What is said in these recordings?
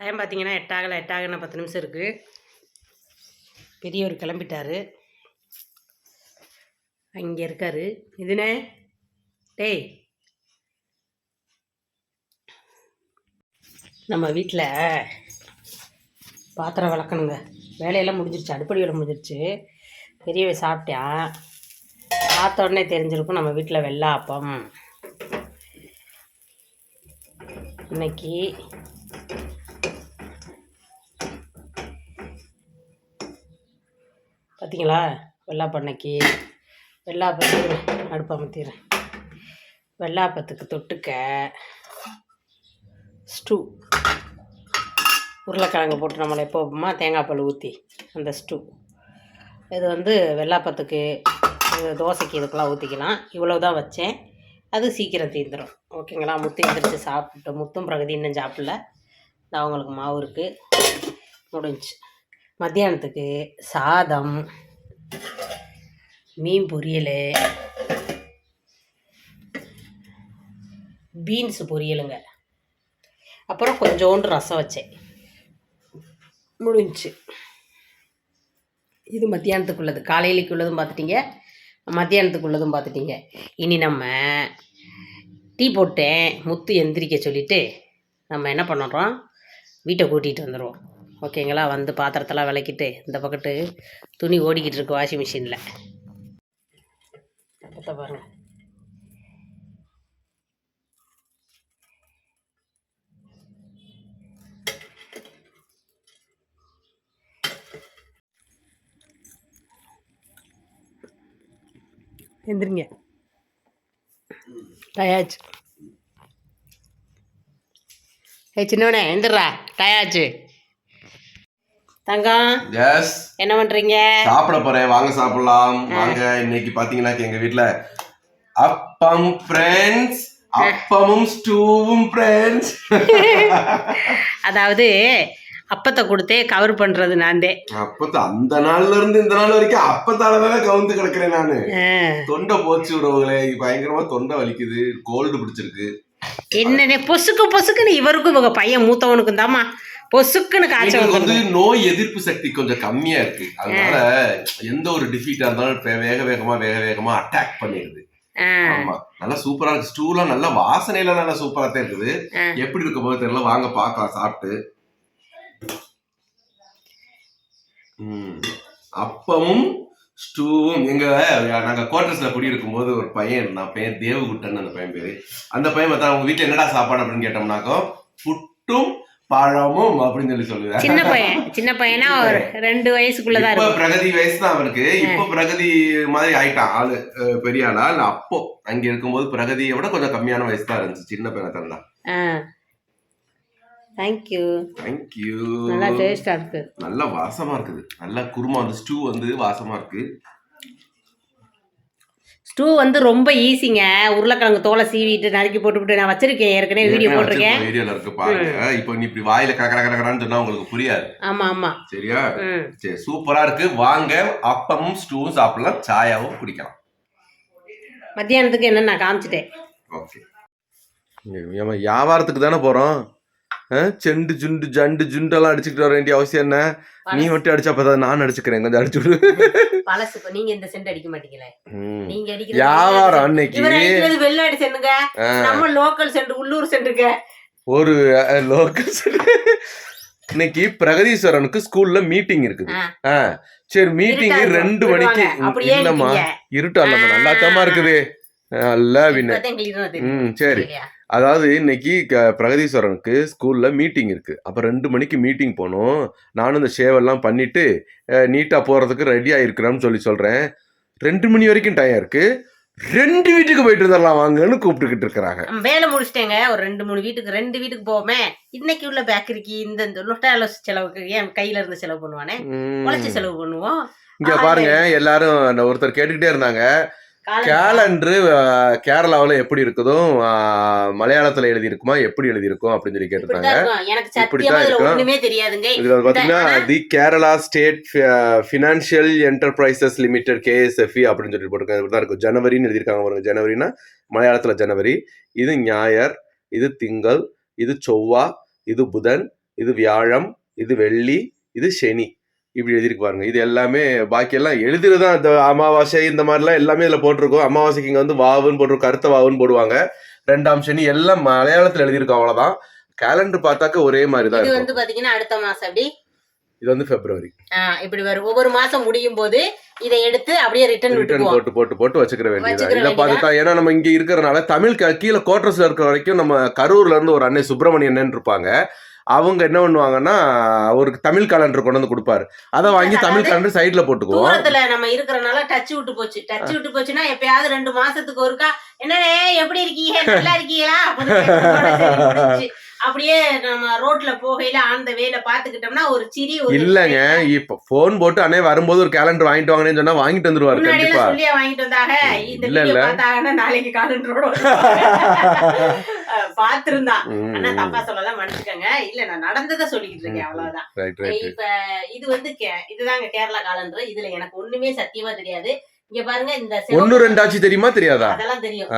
Time பார்த்தீங்கன்னா எட்டாகலை எட்டாகன பத்து நிமிஷம் இருக்குது பெரியவர் கிளம்பிட்டார். அங்கே இருக்காரு. இதுனே டேய். நம்ம வீட்டில் பாத்திரம் விளக்கணுங்க. வேலையெல்லாம் முடிஞ்சிருச்சு. அடுப்படி வேலை முடிஞ்சிருச்சு. பெரியவை சாப்பிட்டான் பார்த்த உடனே தெரிஞ்சிருக்கும் நம்ம வீட்டில் வெள்ளாப்பம். இன்னைக்கு பார்த்தீங்களா வெள்ளாப்பண்ணைக்கு. வெள்ளாப்பத்துக்கு அடுப்பு அமர்த்திடுறேன் வெள்ளாப்பத்துக்கு தொட்டுக்க ஸ்டூ. உருளைக்கிழங்கு போட்டு நம்மளை எப்போ வைப்போமா தேங்காய் பால் ஊற்றி அந்த ஸ்டூ. இது வந்து வெள்ளாப்பத்துக்கு இது தோசைக்கு இதுக்கெல்லாம் ஊற்றிக்கலாம் இவ்வளோ தான் வச்சேன். அது சீக்கிரம் தீர்ந்துடும் ஓகேங்களா? முத்து எந்திரிச்சு சாப்பிட்டு முத்தும் பிரகதி இன்னும் சாப்பிடல. இந்த அவங்களுக்கு மாவு இருக்குது முடிஞ்சு மத்தியானத்துக்கு சாதம் மீன் பொரியல் பீன்ஸ் பொரியலுங்க. அப்புறம் கொஞ்சோண்டு ரசம் வச்சேன். முடிஞ்சு இது மத்தியானத்துக்குள்ளது. காலையிலைக்கு உள்ளதும் பார்த்துட்டீங்க மத்தியானத்துக்குள்ளதும் பார்த்துட்டீங்க இனி நம்ம டீ போட்டேன். முத்து எந்திரிக்க சொல்லிவிட்டு நம்ம என்ன பண்ணுறோம் வீட்டை கூட்டிகிட்டு வந்துடுவோம் ஓகேங்களா? வந்து பாத்திரத்தெல்லாம் விளக்கிட்டு இந்த பக்கத்து துணி ஓடிக்கிட்டு இருக்கு வாஷிங் மிஷினில். பத்த பாருங்க. எந்திரிங்க. டயாச்சு. ஏ சின்னவனே எந்திரா டயாச்சு. தங்கம் எஸ் என்ன பண்ணுறீங்க சாப்பிட போறேன். வாங்க சாப்பிடலாம். வாங்க இன்னைக்கு பாத்தீங்கன்னா எங்க வீட்ல அப்பம் ஃப்ரெண்ட்ஸ் அப்பமும் ஸ்டூவும் ஃப்ரெண்ட்ஸ் அதாவது அப்பத்தை கொடுத்தே கவர் பண்ணுறது நான் தான் அப்பத்த அந்த நாள்ல இருந்து இந்த நாள் வரைக்கும் அப்பத்தாலதான் கவுந்து கிடக்குறேன் நானு. தொண்டை போச்சு விடுவங்களே. பயங்கரமா தொண்டை வலிக்குது. கோல்டு பிடிச்சிருக்கு. என்னனே பொசுக்கு பொசுக்குன்னு இவருக்கும் இவங்க பையன் மூத்தவனுக்கும் தாம்மா. பொசுக்குன்னு காய்ச்சல் வந்து நோய் எதிர்ப்பு சக்தி கொஞ்சம் கம்மியா இருக்கு. அதனால எந்த ஒரு டிஃபீட்டா இருந்தாலும் வேக வேகமா வேக வேகமா அட்டாக் பண்ணிடுது. நல்லா சூப்பரா இருக்கு. ஸ்டூலாம் நல்ல வாசனையில நல்லா சூப்பரா தான் இருக்குது. எப்படி இருக்க போது தெரியல வாங்க பார்க்கலாம் சாப்பிட்டு. அப்பமும் ஸ்டூவும் எங்க நாங்க குவார்டர்ஸ்ல குடியிருக்கும் போது ஒரு பையன் இருந்தான் பையன் தேவகுட்டன் அந்த பையன் பேரு. அந்த பையன் பார்த்தா அவங்க வீட்டுல என்னடா சாப்பாடு? அப்படின்னு கேட்டோம்னாக்கோ புட்டும் பழமும் அப்படின்னு சொல்லி சொல்லுவேன் சின்ன பையன் சின்ன பையனா ஒரு ரெண்டு வயசுக்குள்ளதான் இப்ப பிரகதி வயசு தான் அவனுக்கு. இப்ப பிரகதி மாதிரி ஆயிட்டான் ஆளு பெரிய ஆளா? இல்ல அப்போ. அங்க இருக்கும்போது பிரகதியை விட கொஞ்சம் கம்மியான வயசு தான் இருந்துச்சு. சின்ன பையனை தான் ஆ. தேங்க்யூ தேங்க்யூ நல்லா டேஸ்டா இருக்கு. நல்ல வாசமா இருக்குது. நல்ல குருமா வந்து ஸ்டூ வந்து வாசமா இருக்கு. ஸ்டூ வந்து ரொம்ப ஈஸிங்க உருளைக்கிழங்கு தோலை சீவிட்டு நறுக்கி போட்டுவிட்டு நான் வச்சிருக்கேன். ஏற்கனவே வீடியோ போட்டிருக்கேன். வீடியோல இருக்கு பாருங்க. இப்போ நீ இப்படி வாயில கர கரன்னு சொன்னா உங்களுக்கு புரியாது. ஆமா ஆமா. சரியா? சரி சூப்பரா இருக்கு. வாங்க அப்பமும் ஸ்டூவும் சாப்பிடலாம். சாயாவும் குடிக்கலாம். மத்தியானத்துக்கு என்ன நான் காமிச்சிட்டேன். ஓகே. வியாபாரத்துக்கு தானே போறோம்? செண்டு ஜுண்டு ஜண்டு ஜுண்டெல்லாம் அடிச்சுக்கிட்டு வர வேண்டிய அவசியம் என்ன? நீ மட்டும் அடிச்சா பார்த்தா நான் அடிச்சுக்கிறேன். கொஞ்சம் அடிச்சு விடு. பழசு நீங்க இந்த சென்ட் அடிக்க மாட்டீங்களே. ம். நீங்க அடிக்கிறது வியாபாரம் அன்னைக்கு. வெளிநாடு நம்ம லோக்கல் உள்ளூர் ஒரு லோக்கல் இன்னைக்கு பிரகதீஸ்வரனுக்கு ஸ்கூல்ல மீட்டிங் இருக்குது. சரி மீட்டிங் ரெண்டு. மணிக்கு. இல்லம்மா. இருட்டாலம்மா நல்லா தாமா இருக்குது. நல்லா வின்னு. ம் சரி? அதாவது இன்னைக்கு க- பிரகதீஸ்வரனுக்கு ஸ்கூல்ல மீட்டிங் இருக்கு. அப்ப ரெண்டு மணிக்கு மீட்டிங் போகணும் நானும் இந்த ஷேவெல்லாம் பண்ணிட்டு நீட்டா போறதுக்கு ரெடி ஆயிருக்கிறேன்னு சொல்லி சொல்றேன். ரெண்டு மணி வரைக்கும் டைம் இருக்கு. ரெண்டு வீட்டுக்கு போயிட்டு வந்துடலாம் வாங்கன்னு கூப்பிட்டுக்கிட்டு இருக்கிறாங்க. வேலை முடிச்சிட்டேங்க. ஒரு ரெண்டு மூணு வீட்டுக்கு ரெண்டு வீட்டுக்கு போவோமே. இன்னைக்கு உள்ள பேக்கரிக்கு இந்த இந்த லொட்டால செலவுக்கு ஏன் கையில இருந்து செலவு பண்ணுவானே. உழைச்சி செலவு பண்ணுவோம். இங்க பாருங்க எல்லாரும் அந்த ஒருத்தர் கேட்டுக்கிட்டே இருந்தாங்க. கேலண்டரு கேரளாவுல எப்படி இருக்குதோ ஆஹ், மலையாளத்துல எழுதி இருக்குமா எப்படி எழுதி இருக்கும் அப்படின்னு சொல்லி கேட்டிருந்தாங்க. இப்படித்தான் இருக்கும். இதுல ஆனா- the Kerala state financial enterprises limited K S F E அப்படின்னு சொல்லி போட்டிருக்காங்க. இப்படிதான் இருக்கும். ஜனவரின்னு எழுதியிருக்காங்க பாருங்க. ஜனவரினா மலையாளத்துல ஜனவரி இது ஞாயர் இது திங்கள் இது செவ்வா இது புதன் இது வியாழம் இது வெள்ளி இது சனி. இப்படி எழுதிருக்கு பாருங்க. இது எல்லாமே பாக்கி எல்லாம் எழுதுறதுதான் இந்த அமாவாசை இந்த மாதிரிலாம் எல்லாமே இதுல போட்டிருக்கோம். அமாவாசைக்கு இங்க வந்து வாவுன்னு போட்டிருக்கோம். கருத்த வாவுன்னு போடுவாங்க. ரெண்டாம் சனி எல்லாம் மலையாளத்துல எழுதியிருக்கோம் அவ்வளவுதான். கேலண்டர் பார்த்தாக்க ஒரே மாதிரி தான் இது வந்து பாத்தீங்கன்னா அடுத்த மாசம் அப்படி இது வந்து பிப்ரவரி இப்படி வரும். ஒவ்வொரு மாசம் முடியும் போது இதை எடுத்து அப்படியே ரிட்டர்ன் ரிட்டர்ன் போட்டு போட்டு போட்டு வச்சுக்கிற வேண்டியதா இதை பார்த்துட்டா ஏன்னா நம்ம இங்க இருக்கிறனால தமிழ் கீழே கோட்ரஸ்ல இருக்கிற வரைக்கும் நம்ம கரூர்ல இருந்து ஒரு அன்னை சுப்பிரமணியன் இருப்பாங்க. அவங்க என்ன பண்ணுவாங்கன்னா ஒரு தமிழ் கேலண்டர் கொண்டு வந்து கொடுப்பாரு. அதை வாங்கி தமிழ் கேலண்டர் சைட்ல போட்டுக்குவோம். தூரத்துல நம்ம இருக்கறனால டச் விட்டு போச்சு. டச் விட்டு போச்சுன்னா எப்பயாவது ரெண்டு மாசத்துக்கு ஒருக்கா என்னடே எப்படி இருக்கீங்க? நல்லா இருக்கீங்களா? அப்படியே நம்ம ரோட்ல போகையில அந்த வேல பாத்துக்கிட்டோம்னா ஒரு சிரி இல்லங்க. இப்ப போன் போட்டு அண்ணே வரும்போது ஒரு கேலண்டர் வாங்கிட்டு வாங்கன்னு சொன்னா வாங்கிட்டு வந்துருவாரு கண்டிப்பா. சொல்லியா வாங்கிட்டு வந்தாக இந்த வீடியோ. பார்த்தாங்கன்னா நாளைக்கு காலண்டரோட பாத்திருந்தான் ஆனா தப்பா சொல்லலாம் மன்னிச்சுக்கங்க. இல்ல நான் நடந்ததை சொல்லிக்கிட்டு இருக்கேன் அவ்வளவுதான். இப்ப இது வந்து கே- இதுதாங்க கேரளா காலண்டர் இதுல எனக்கு ஒண்ணுமே சத்தியமா தெரியாது. இங்க பாருங்க இந்த ஒன்னு ரெண்டாச்சு தெரியுமா? தெரியாதா? அதெல்லாம் தெரியும்.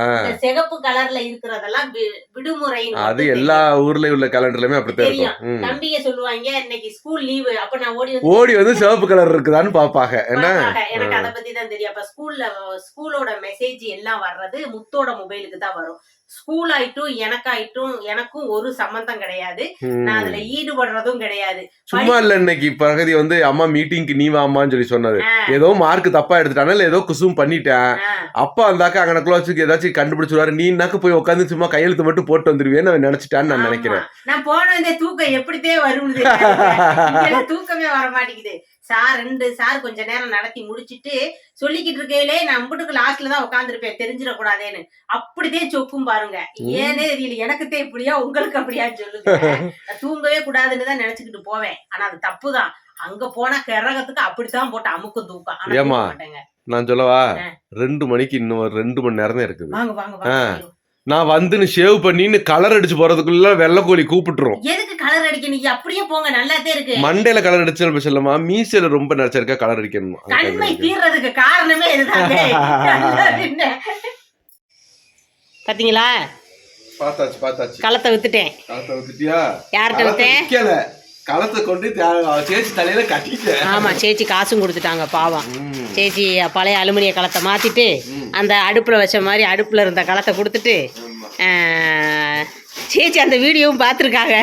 சிகப்பு கலர்ல இருக்கிறதெல்லாம் விடுமுறை அது எல்லா ஊர்ல உள்ள கேலண்டர்லயுமே அப்படித்தான் தெரியும். இருக்கும். தம்பிங்க சொல்லுவாங்க இன்னைக்கு ஸ்கூல் லீவு அப்ப நான் ஓடி வந்து ஓடி வந்து சிவப்பு கலர் இருக்குதான்னு பாப்பாங்க என்ன. எனக்கு அத பத்தி தான் தெரியும். அப்ப ஸ்கூல்ல ஸ்கூலோட மெசேஜ் எல்லாம் வர்றது முத்தோட மொபைலுக்கு தான் வரும். ஸ்கூல் ஆயிட்டும் எனக்காயிட்டும் எனக்கும் ஒரு சம்பந்தம் கிடையாது. நான் அதுல ஈடுபடுறதும் கிடையாது சும்மா இல்ல இன்னைக்கு பிரகதி வந்து அம்மா மீட்டிங்க்கு நீ வாமான்னு சொல்லி சொன்னது ஏதோ மார்க் தப்பா எடுத்துட்டானா இல்ல ஏதோ குசும் பண்ணிட்டேன். அப்பா அந்தாக்க அங்கனக்குள்ள வச்சு ஏதாச்சும் கண்டுபிடிச்சிருவாரு நீ நாக்கு போய் உட்காந்து சும்மா கையெழுத்து மட்டும் போட்டு வந்துருவேன்னு அவன் நினைச்சிட்டான்னு நான். நினைக்கிறேன் நான் போன இந்த தூக்கம் எப்படித்தே. இங்கெல்லாம் தூக்கமே வர மாட்டேங்குது சார் ரெண்டு சார் கொஞ்ச நேரம் நடத்தி முடிச்சிட்டு சொல்லிக்கிட்டு இருக்கையிலே நான் அம்புட்டுக்கு லாஸ்ட்ல தான் உட்காந்துருப்பேன் தெரிஞ்சிடக்கூடாதேன்னு. அப்படிதான் சொக்கும் பாருங்க. ஏனே தெரியல எனக்கு இப்படியா உங்களுக்கு அப்படியான்னு சொல்லுங்க தூங்கவே கூடாதுன்னு தான் நினைச்சுக்கிட்டு போவேன். ஆனா அது தப்புதான். அங்க போனா கிரகத்துக்கு அப்படித்தான் போட்டு அமுக்கும் தூக்கம். ஆனா? மாட்டேங்க. நான் சொல்லவா. ரெண்டு மணிக்கு இன்னும் ஒரு ரெண்டு மணி நேரம் தான் இருக்குது நான் வந்துன்னு ஷேவ் பண்ணின்னு கலர் அடிச்சு போறதுக்குள்ள வெள்ளைக்கோழி கூப்பிட்டுரும். எதுக்கு கலர் அடிக்க? நீங்க அப்படியே போங்க நல்லாத்தே இருக்கு. மண்டையில கலர் அடிச்சு சொல்லமா மீசையில ரொம்ப நடிச்சிருக்கா கலர் அடிக்கணும்? கண்மை. தீர்றதுக்கு காரணமே பாத்தீங்களா? பார்த்தாச்சு பார்த்தாச்சு. களத்தை வித்துட்டேன். களத்தை வித்துட்டியா? யார்கிட்ட வித்தேன்? களத்தை கொண்டு சேச்சி தலையில கட்டிட்டேன் ஆமா சேச்சி காசும் கொடுத்துட்டாங்க பாவம். சேச்சி பழைய அலுமினிய களத்தை மாத்திட்டு. அந்த அடுப்புல வச்ச மாதிரி அடுப்புல இருந்த களத்தை கொடுத்துட்டு சேச்சி அந்த வீடியோவும் பார்த்துருக்காங்க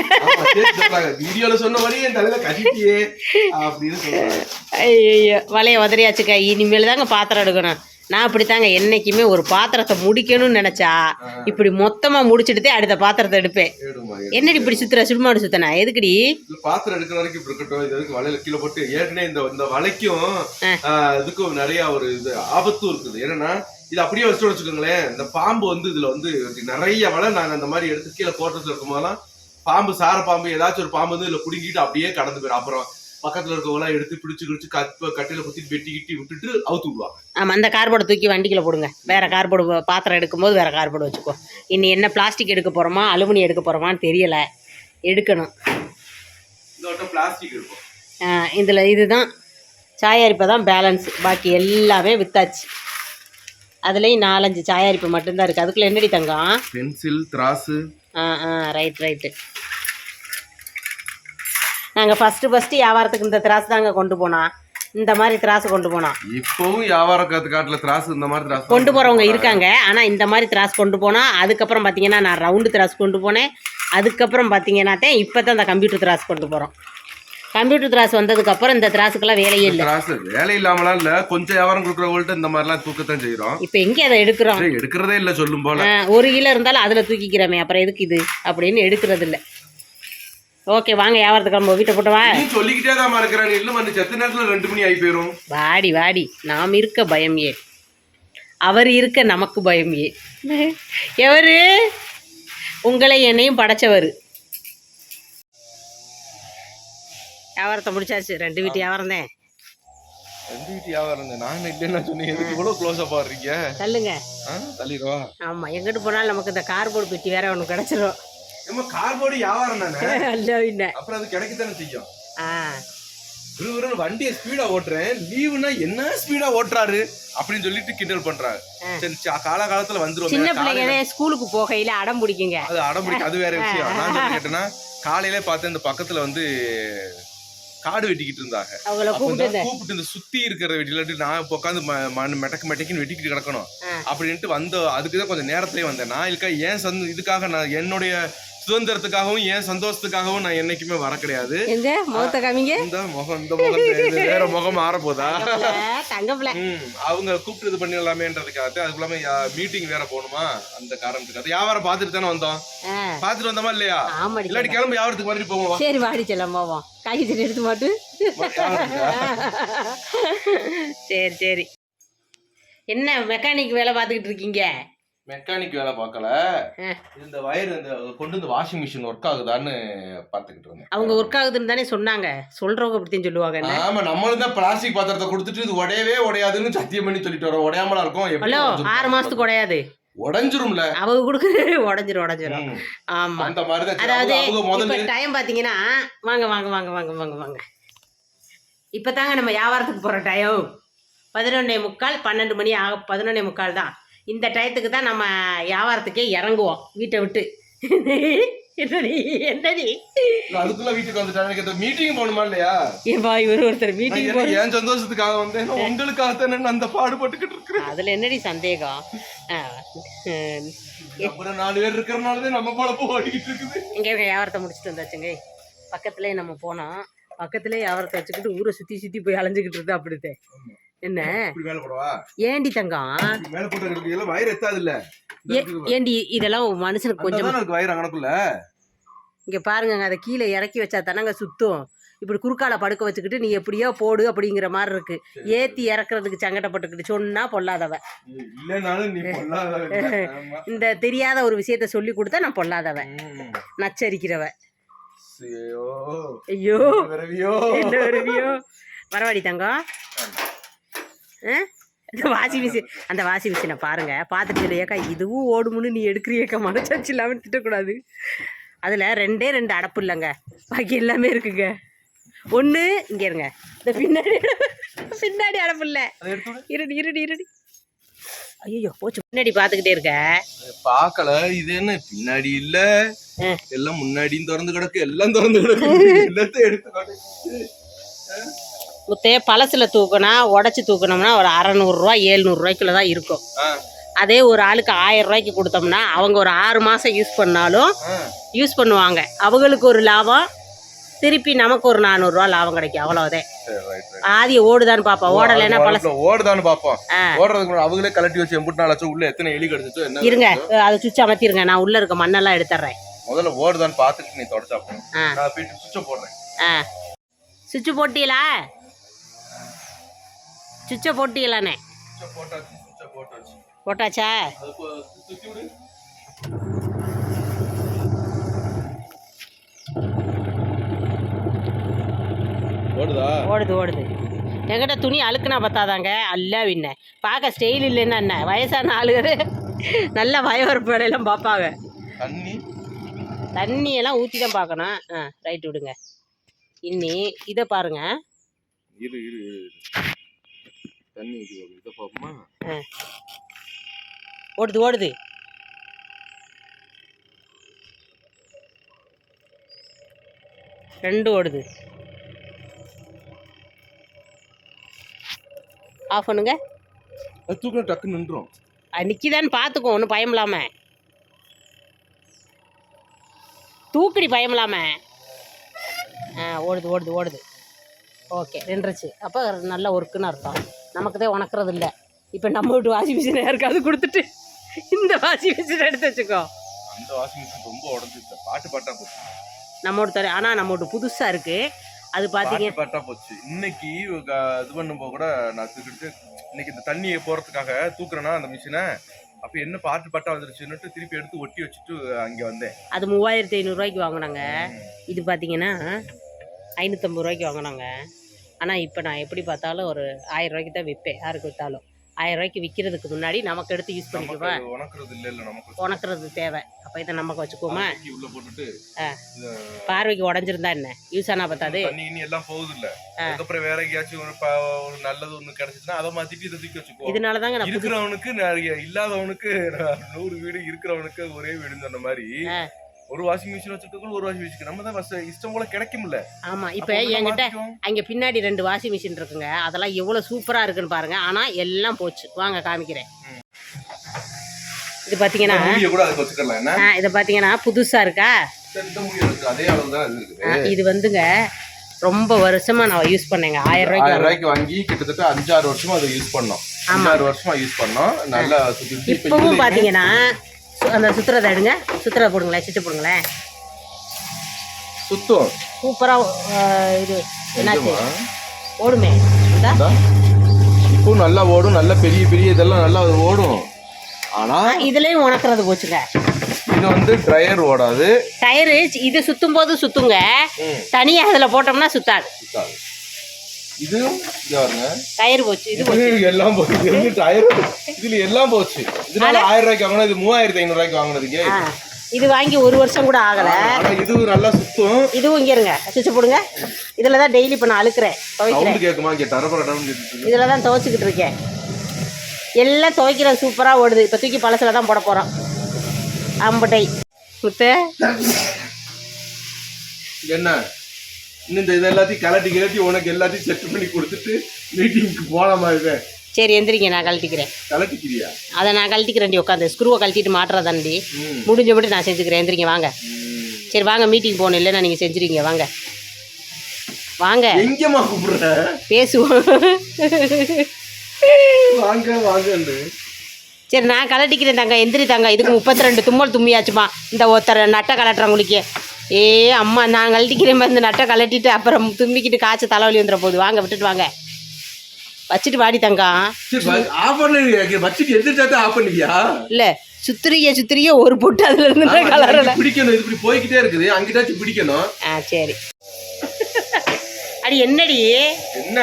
வீடியோல சொன்ன மாதிரி என் தலையில கட்டிட்டியே அப்படின்னு ஐயோ வலைய உதறியாச்சுக்கா இனிமேல் தாங்க பாத்திரம் எடுக்கணும் நான் அப்படித்தாங்க. என்னைக்குமே ஒரு பாத்திரத்தை முடிக்கணும்னு நினைச்சா இப்படி மொத்தமா முடிச்சிட்டுதே அடுத்த பாத்திரத்தை எடுப்பேன். என்னடி இப்படி சுத்துற? சுடுமாடு சுத்தனா? எதுக்குடி? பாத்திரம் எடுக்கிற வரைக்கும் இப்படி இருக்கட்டும். இது வரைக்கும் வலையில கீழே போட்டு ஏற்கனவே இந்த இந்த வலைக்கும் இதுக்கும் நிறைய ஒரு இது ஆபத்தும் இருக்குது. என்னன்னா இது அப்படியே வச்சுட்டு வச்சுக்கோங்களேன். இந்த பாம்பு வந்து இதுல வந்து நிறைய வலை நாங்க அந்த மாதிரி எடுத்து கீழே கோட்டத்துல இருக்கும் போதெல்லாம் பாம்பு சார பாம்பு ஏதாச்சும் ஒரு பாம்பு வந்து இதுல புடுங்கிட்டு அப்படியே கடந்து போயிடும். அப்புறம் பக்கத்துல இருக்கவங்களாம் எடுத்து பிடிச்சு கிடிச்சு கட் கட்டில குத்தி வெட்டி கிட்டி விட்டுட்டு அவுத்து விடுவாங்க. ஆமா அந்த கார்போர்டை தூக்கி வண்டிக்குள்ள போடுங்க. வேற கார்போர்டு பாத்திரம் எடுக்கும்போது வேற கார்போர்டு வச்சுக்கோ. இனி என்ன பிளாஸ்டிக் எடுக்க போறோமா அலுமினி எடுக்க போறோமான்னு தெரியல. எடுக்கணும். இந்த வட்டம் பிளாஸ்டிக் இருக்கும். ஆஹ் இதுல இதுதான். சாயாரிப்பை தான் பேலன்ஸ் பாக்கி எல்லாமே வித்தாச்சு. அதுலேயும் நாலஞ்சு சாயாரிப்பு மட்டும்தான் இருக்குது அதுக்குள்ள என்னடி தங்கம்? பென்சில் திராசு. ஆ ஆ ரைட் ரைட்டு நாங்கள் ஃபஸ்ட்டு ஃபஸ்ட்டு வியாபாரத்துக்கு இந்த திராசு தாங்க கொண்டு போனோம் இந்த மாதிரி திராசு கொண்டு போனோம் இப்பவும் வியாபார காட்டுல திராசு இந்த மாதிரி திராசு கொண்டு போகிறவங்க இருக்காங்க. ஆனால் இந்த மாதிரி திராஸ் கொண்டு போனால் அதுக்கப்புறம் பார்த்தீங்கன்னா நான் ரவுண்டு திராஸ் கொண்டு போனேன். அதுக்கப்புறம் பார்த்தீங்கன்னாத்தே இப்போ தான் இந்த கம்ப்யூட்டர் திராஸ் கொண்டு போகிறோம் கம்ப்யூட்டர் திராஸ் வந்ததுக்கப்புறம் இந்த திராஸுக்கெல்லாம் வேலையே இல்லை. திராசு வேலை இல்லாமலாம் இல்ல. கொஞ்சம் வியாபாரம் கொடுக்குறவங்கள்ட்ட இந்த மாதிரிலாம் தூக்கத்தான் செய்யறோம் இப்போ எங்கே அதை எடுக்கிறோம்? எடுக்கிறதே இல்ல சொல்லும் போல. ஒரு கிலோ இருந்தாலும் அதில் தூக்கிக்கிறோமே அப்புறம் எதுக்கு இது? அப்படின்னு எடுக்கிறது இல்லை ஓகே வாங்க வியாபாரத்துக்கு நம்ம வீட்டை போட்டு வா. சொல்லிக்கிட்டே தான் இருக்கிறேன் இல்ல மண்ணு செத்த நேரத்துல ரெண்டு மணி ஆகி போயிரும். வாடி வாடி. நாம் இருக்க பயம் ஏன்? அவர் இருக்க நமக்கு பயம் ஏன்? எவரு? உங்களை என்னையும் படைச்சவர். வியாபாரத்தை முடிச்சாச்சு. ரெண்டு வீட்டு வியாபாரம் தான். ரெண்டு வீட்டு வியாபாரம் நான் இல்லைன்னு சொன்னீங்க எதுக்கு இவ்வளவு க்ளோஸ் அப் ஆடுறீங்க தள்ளுங்க. தள்ளிடுவா. ஆமாம் எங்கிட்டு போனாலும் நமக்கு இந்த கார்போர்டு பெட்டி வேற ஒன்று கிடச்சிரும். நம்ம கார்போர்டு வியாபாரம் தானே? அல்ல அப்புறம் அது கிடைக்கத்தானே செய்யும்? ஆ. விறுவிறுன்னு வண்டியை ஸ்பீடா ஓட்டுறேன் லீவுனா என்ன ஸ்பீடா ஓட்டுறாரு? அப்படின்னு சொல்லிட்டு கிண்டல் பண்றாங்க ஆ. சரி சா- காலாகாலத்துல வந்துரும் சின்ன பிள்ளைங்க ஸ்கூலுக்கு போகையில அடம் பிடிக்குங்க. அது அடம்பிடிக்க அது வேற விஷயம். நான் கேட்டேன்னா காலையிலே பார்த்தேன் இந்த பக்கத்துல வந்து காடு வெட்டிக்கிட்டு இருந்தாங்க. கூப்பிட்டு இந்த சுத்தி இருக்கிற வெட்டிலாட்டி நான் இப்போ உட்காந்து மெட்டக்கு மெட்டக்குன்னு வெட்டிக்கிட்டு கிடக்கணும். அப்படின்ட்டு வந்த அதுக்கு தான் கொஞ்சம் நேரத்திலே வந்தேன். நான் இதுக்காக ஏன் சந்த இதுக்காக நான் என்னுடைய சுதந்திரத்துக்காகவும் ஏன் சந்தோஷத்துக்காகவும் நான் என்னைக்குமே வர கிடையாது எங்க முகத்தை காமிங்க. இந்த முகம் இந்த முகம். வேற முகம் மாறப்போதா? தங்கப்பிள்ள ம், அவங்க கூப்பிட்டு இது பண்ணிடலாமேன்றதுக்காக அது இல்லாம மீட்டிங் வேற போகணுமா? அந்த காரணத்துக்காக. வியாபாரம் பார்த்துட்டு தானே வந்தோம். பார்த்துட்டு வந்தோமா இல்லையா? இல்லாட்டி கிளம்பி வியாபாரத்துக்கு வந்துட்டு போவோம். சரி வாடி செல்லம் போவோம். காய்கறி எடுத்து மாட்டு? சரி சரி. என்ன மெக்கானிக் வேலை பார்த்துக்கிட்டு இருக்கீங்க? மெக்கானிக் வேலை பார்க்கல. இந்த வயர் இந்த கொண்டு வந்து வாஷிங் மிஷின் ஒர்க் ஆகுதான்னு பார்த்துக்கிட்டு இருந்தேன். அவங்க ஒர்க் ஆகுதுன்னு தானே சொன்னாங்க. சொல்றவங்க அப்படித்தான் சொல்லுவாங்க ஆமா நம்மளும் தான் பிளாஸ்டிக் பாத்திரத்தை கொடுத்துட்டு இது உடையவே உடையாதுன்னு சத்தியம் பண்ணி சொல்லிட்டு வரோம். உடையாமலா இருக்கும்? ஆறு மாசத்துக்கு உடையாது. உடைஞ்சிரும்ல? அவங்க கொடுக்குறது உடஞ்சிரும் உடஞ்சிரும். ஆமா. அந்த சரி, அதாவது டைம் பாத்தீங்கன்னா வாங்க வாங்க வாங்க வாங்க வாங்க வாங்க. இப்பதாங்க நம்ம வியாபாரத்துக்கு போற டைம் பதினொன்னே முக்கால் பன்னெண்டு மணி ஆக பதினொன்னே முக்கால் தான். இந்த டயத்துக்கு தான் நம்ம வியாபாரத்துக்கே இறங்குவோம். வீட்டை விட்டு. என்னடி என்னடி? அதுக்குள்ள வீட்டுக்கு வந்துட்டாங்க மீட்டிங் போகணுமா இல்லையா? ஏப்பா இவர் ஒருத்தர் மீட்டிங் என் சந்தோஷத்துக்காக வந்தேன் உங்களுக்காக அந்த பாடுபட்டுக்கிட்டு இருக்கிறேன். அதுல என்னடி சந்தேகம். அப்புறம் நாலு பேர் இருக்கிறனாலதான் நம்ம பழப்பம் ஓடிக்கிட்டு இருக்குது. இங்கே வியாபாரத்தை முடிச்சுட்டு வந்தாச்சுங்க. பக்கத்துலேயே நம்ம போனோம் பக்கத்துலேயே வியாபாரத்தை வச்சுக்கிட்டு ஊரை சுற்றி சுற்றி போய் அலைஞ்சிக்கிட்டு இருந்தா அப்படித்தே. என்ன? ஏண்டி தங்கம்? மேல போட்டு எல்லாம் வயிறு எத்தாது இல்ல ஏ- ஏண்டி இதெல்லாம் மனுஷனுக்கு கொஞ்சம் இருக்கு வயிறு அங்கனக்குள்ள? இங்கே பாருங்கங்க அதை கீழே இறக்கி வச்சா தானங்க சுத்தும். இப்படி குறுக்கால படுக்க வச்சுக்கிட்டு நீ எப்படியோ போடு அப்படிங்கிற மாதிரி இருக்கு. ஏத்தி இறக்குறதுக்கு சங்கடப்பட்டுக்கிட்டு சொன்னா பொல்லாதவ. இந்த தெரியாத ஒரு விஷயத்த சொல்லி கொடுத்தா நான் பொல்லாதவ. நச்சரிக்கிறவ. ஐயோ ஐயோ. என்ன வருவியோ? வரவாடி தங்கம்? இந்த வாஷிங் மிஷின் அந்த வாஷிங் மிஷினை பாருங்க. பார்த்துட்டு இல்லையாக்கா இதுவும் ஓடுமுன்னு நீ எடுக்கிறியக்கா மனசாட்சி இல்லாமல் திட்டக்கூடாது. அதில் ரெண்டே ரெண்டு அடப்பு இல்லைங்க. பாக்கி எல்லாமே இருக்குங்க. ஒன்று இங்கே இருங்க. இந்த பின்னாடி பின்னாடி அடப்பு இல்லை. இருடி இருடி இருடி. ஐயோ போச்சு. பின்னாடி பார்த்துக்கிட்டே இருக்க. பார்க்கல. இது என்ன பின்னாடி இல்ல. எல்லாம் முன்னாடியும் திறந்து கிடக்கு எல்லாம் திறந்து கிடக்கு. எல்லாத்தையும் எடுத்து. முத்தைய பழசில் தூக்குனா உடச்சி தூக்குனோம்னா ஒரு அறநூறுரூவா ஏழ்நூறுரூவாய்க்குள்ள தான் இருக்கும். அதே ஒரு ஆளுக்கு ஆயிரம் ரூபாய்க்கு கொடுத்தோம்னா அவங்க ஒரு ஆறு மாதம் யூஸ் பண்ணாலும். யூஸ் பண்ணுவாங்க. அவங்களுக்கு ஒரு லாபம் திருப்பி நமக்கு ஒரு நானூறுரூவா லாபம் கிடைக்கும். அவ்வளோதே. ஆதி ஓடுதான்னு பார்ப்போம். ஓடலைன்னா பழசு. ஓடுதா- ஓடுதான்னு பாப்போம் ஆ. ஓடுறதுக்கு அவங்களே கலட்டி வச்சு எம்பிட்டு நாள் உள்ள எத்தனை எலி கடிச்சிச்சோ இருங்க. அதை சுவிட்ச் அமர்த்திருங்க. நான் உள்ளே இருக்க மண்ணெல்லாம் எடுத்துட்றேன். முதல்ல ஓடுதான்னு பார்த்துட்டு நீ தொடச்சா. நான் போயிட்டு சுவிட்ச போடுறேன். சுவிட்சு போட்டீங்களா சுவிட்சை போட்டீங்களாண்ணே போட்டாச்சு ஓடுதா? ஓடுது என்கிட்ட துணி அழுக்குனா பார்த்தாதாங்க அல்ல வின்ன பார்க்க ஸ்டைல் இல்லைன்னா என்ன? வயசான ஆளுகள் நல்ல வயவரப்பு வேலையெல்லாம் பார்ப்பாங்க. தண்ணி? தண்ணியெல்லாம் ஊற்றி தான் பார்க்கணும். ஆ ரைட் விடுங்க. இன்னி இதை பாருங்க. இரு இரு. தண்ணி இதை பார்ப்போமா ஓடுது ஓடுது. ரெண்டும் ஓடுது. ஆஃப் பண்ணுங்க. அது தூக்கினா டக்கு நின்றோம் நிற்கிதான்னு பார்த்துக்கோ ஒன்றும் பயம் இல்லாம. தூக்குடி பயம் ஆ ஓடுது ஓடுது ஓடுது. ஓகே நின்றுச்சு. அப்போ நல்ல ஒர்க்குன்னு அர்த்தம். நமக்கு தான் உணக்கிறது இல்லை. இப்போ நம்ம வீட்டு வாஷிங் மிஷினை யாருக்காவது கொடுத்துட்டு இந்த வாஷிங் மிஷினை எடுத்து வச்சுக்கோ. அந்த வாஷிங் மிஷின் ரொம்ப உடஞ்சிச்சு பாட்டு பாட்டா போச்சு. நம்ம வீட்டு தர ஆனால் நம்ம வீட்டு புதுசாக இருக்குது அது பார்த்தீங்க பாட்டு பாட்டா போச்சு. இன்னைக்கு இது பண்ணும்போது கூட நான் தூக்கிட்டு இன்னைக்கு இந்த தண்ணியை போறதுக்காக தூக்குறேன்னா அந்த மிஷினை அப்ப என்ன பாட்டு பாட்டா வந்துருச்சுன்னுட்டு திருப்பி எடுத்து ஒட்டி வச்சுட்டு அங்க வந்தேன். அது மூவாயிரத்தி ஐநூறுரூவாய்க்கு வாங்கினாங்க. இது பார்த்தீங்கன்னா ஐநூற்றம்பது ரூபாய்க்கு வாங்கினாங்க. ஆனால் இப்போ நான் எப்படி பார்த்தாலும் ஒரு ஆயிரம் ரூபாய்க்கு தான் விற்பேன். யாருக்கு விற்றாலும் ஆயிரம் ரூபாய்க்கு விற்கிறதுக்கு முன்னாடி நமக்கு எடுத்து யூஸ் பண்ணிக்குவா? நமக்கு உணக்குறது தேவை. அப்போ இதை நமக்கு வச்சுக்குவோமா? பார்வைக்கு உடஞ்சிருந்தா என்ன? யூஸ் ஆனா பார்த்தாது எல்லாம் போகுது இல்ல. அதுக்கப்புறம் வேற எங்கேயாச்சும் ஒரு நல்லது ஒண்ணு கிடைச்சிச்சுன்னா அதை மாத்திட்டு இதை தூக்கி வச்சுக்கோ இதனால தாங்க இருக்கிறவனுக்கு நிறைய இல்லாதவனுக்கு நூறு வீடு இருக்கிறவனுக்கு ஒரே வீடுன்னு சொன்ன மாதிரி. ஒரு வாஷிங் மிஷின் வச்சிருக்கோம் ஒரு வாஷிங் மிஷின். நம்ம தான் இஷ்டம் போல கிடைக்கும்ல ஆமா இப்போ என்கிட்ட. அங்கே பின்னாடி ரெண்டு வாஷிங் மிஷின் இருக்குங்க. அதெல்லாம் எவ்வளோ சூப்பராக இருக்குன்னு பாருங்க. ஆனால் எல்லாம் போச்சு. வாங்க காமிக்கிறேன். இது ஆ, இது பார்த்தீங்கன்னா புதுசாக இருக்கா? இது வந்துங்க ரொம்ப வருஷமா நான் யூஸ் பண்ணேங்க. ஆயிரம் ரூபாய்க்கு ஆயிரம் ரூபாய்க்கு வாங்கி கிட்டத்தட்ட அஞ்சாறு வருஷமா அதை யூஸ் பண்ணோம். அஞ்சாறு வருஷமா யூஸ் பண்ணோம். நல்லா இப்பவும் சு- அந்த சுத்துறதை எடுங்க. சுத்துறதை போடுங்களேன் சுவிட்ச் போடுங்களேன். சுத்தம். சூப்பராக இது என்னாச்சு? ஓடுமே. இப்பவும் நல்லா ஓடும் நல்ல பெரிய பெரிய இதெல்லாம் நல்லா ஓடும். ஆனா இதுலயும் உணக்கிறது போச்சுங்க. இது வந்து ட்ரையர் ஓடாது. டயரு இது சுத்தும் போது சுத்துங்க. ம். தனியா அதுல போட்டோம்னா சுத்தாது. சுத்தாது. இது இங்க பாருங்க. டயர் போச்சு இது எல்லாம் போச்சு. இது டயர். இதுல எல்லாம் போச்சு. இதனால ஆயிரம் ரூபாய்க்கு வாங்கினது இது மூவாயிரத்தி ஐநூறு ரூபாய்க்கு வாங்கினதுங்க. ஆ, இது வாங்கி ஒரு வருஷம் கூட ஆகல. ஆனா இது நல்லா சுத்தம். இதுவும் இங்க இருங்க. சுவிட்ச் போடுங்க. இதுல தான் டெய்லி இப்போ நான் அழுக்கிறேன் துவைக்கிறேன். கேட்குமா இங்க டரபர இதுல தான் துவைச்சிக்கிட்டு இருக்கேன். எல்லாம் துவைக்கிறது சூப்பரா ஓடுது. இப்போ தூக்கி பழசுல தான் போட போறோம். அம்பட்டை. முத்து என்ன? இன்னும் இந்த இது எல்லாத்தையும் கலட்டி கிளட்டி உனக்கு எல்லாத்தையும் செட் பண்ணி கொடுத்துட்டு மீட்டிங்க்கு போலாமா இவன் சரி எந்திரிங்க நான் கழட்டிக்கிறேன். கலட்டிக்கிறியா அதை நான் கழட்டிக்கிறேன்டி உட்காந்து. ஸ்க்ரூவை கழட்டிட்டு மாட்டுறதாண்டி ம். முடிஞ்சபடி நான் செஞ்சுக்கிறேன். எந்திரிங்க வாங்க. ம். சரி வாங்க மீட்டிங் போகணும். இல்லைன்னா நீங்கள் செஞ்சுருவீங்க. வாங்க. வாங்க. எங்கம்மா கூப்பிடுற? பேசுவோம். வாங்க வாங்கன்னு சரி நான் கலட்டிக்கிறேன் தாங்க. எந்திரி தாங்க. இதுக்கு முப்பத்தி ரெண்டு தும்மல் தும்மியாச்சுமா. இந்த ஒருத்தர் நட்டை கலட்டுறவங்களுக்கு ஏ அம்மா நான் கழட்டிக்கிறேன் பாரு, இந்த நட்டை கலட்டிட்டு அப்புறம் தும்பிக்கிட்டு காய்ச்ச தலைவலி வந்துட போகுது. வாங்க விட்டுட்டு வாங்க. வச்சுட்டு வாடி தங்கம் இல்லை சுத்திரிய சுத்திரிய ஒரு பொட்டு அதுல இருந்து கலரல பிடிக்கணும் இப்படி போய்க்கிட்டே இருக்குது. அங்கிட்டாச்சும் பிடிக்கணும். ஆ சரி. அடி என்னடி? என்ன?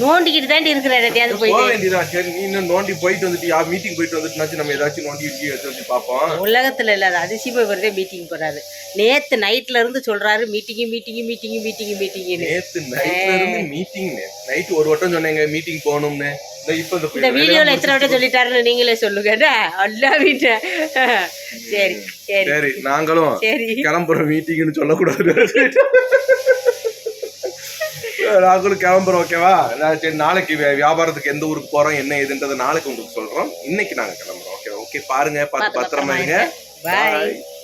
நோண்டிக்கிட்டு தாண்டி இருக்கிற இடத்தையாவது போக போய் வேண்டியதா சரி நீ இன்னும் நோண்டி போயிட்டு வந்துட்டு யா மீட்டிங் போயிட்டு வந்துட்டுனாச்சும் நம்ம ஏதாச்சும் நோண்டி இருக்கு எடுத்து வச்சு பார்ப்போம். உலகத்துல இல்லாத அதிசயமா வருதே மீட்டிங் போறாரு. நேத்து நைட்ல இருந்து சொல்றாரு மீட்டிங் மீட்டிங் மீட்டிங் மீட்டிங் மீட்டிங்னு நேத்து நைட்ல இருந்து மீட்டிங் நைட் ஒரு வட்டம் சொன்னேங்க மீட்டிங் போகணும்னு. இந்த வீடியோல எத்தனை வட்டம் சொல்லிட்டாருன்னு நீங்களே சொல்லுங்க? அல்லா வீட்டை. சரி சரி. சரி நாங்களும் சரி. கிளம்புறோம் மீட்டிங்னு சொல்லக்கூடாது நாங்களும் கிளம்புறோம் ஓகேவா நான் சரி நாளைக்கு வியாபாரத்துக்கு எந்த ஊருக்கு போறோம் என்ன ஏதுன்றதை நாளைக்கு உங்களுக்கு சொல்றோம். இன்னைக்கு நாங்க கிளம்புறோம் ஓகே ஓகே பாருங்க பார்த்து பத்திரமா இருங்க. Bye.